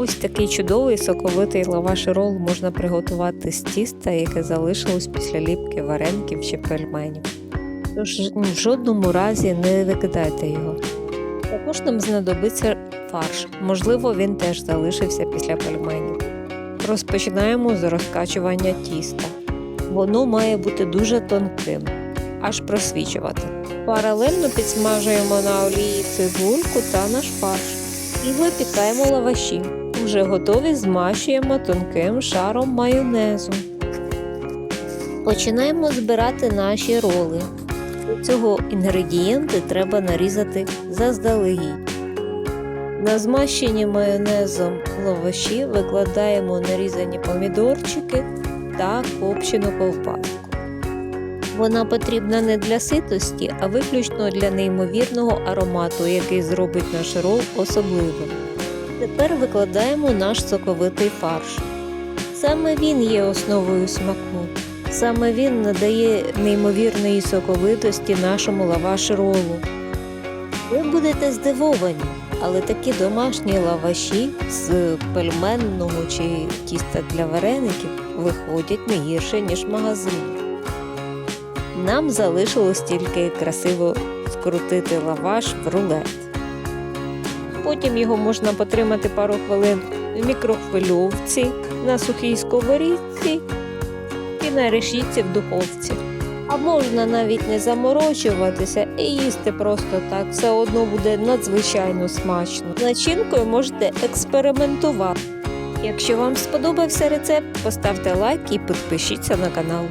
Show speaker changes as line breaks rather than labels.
Ось такий чудовий соковитий лаваш рол можна приготувати з тіста, яке залишилось після ліпки вареників чи пельменів. Тож в жодному разі не викидайте його. Також нам знадобиться фарш, можливо, він теж залишився після пельменів. Розпочинаємо з розкачування тіста. Воно має бути дуже тонким, аж просвічувати. Паралельно підсмажуємо на олії цибульку та наш фарш і випікаємо лаваші. Уже готові змащуємо тонким шаром майонезу. Починаємо збирати наші роли. Цього інгредієнти треба нарізати заздалегідь. На змащені майонезом лаваші викладаємо нарізані помідорчики та копчену ковбаску. Вона потрібна не для ситості, а виключно для неймовірного аромату, який зробить наш рол особливим. Тепер викладаємо наш соковитий фарш. Саме він є основою смаку. Саме він надає неймовірної соковитості нашому лаваш-ролу. Ви будете здивовані, але такі домашні лаваші з пельменного чи тіста для вареників виходять не гірше, ніж в магазині. Нам залишилось тільки красиво скрутити лаваш в рулет. Потім його можна потримати пару хвилин в мікрохвильовці на сухій сковорідці і на решітці в духовці. А можна навіть не заморочуватися і їсти просто так. Все одно буде надзвичайно смачно. Начинкою можете експериментувати. Якщо вам сподобався рецепт, поставте лайк і підпишіться на канал.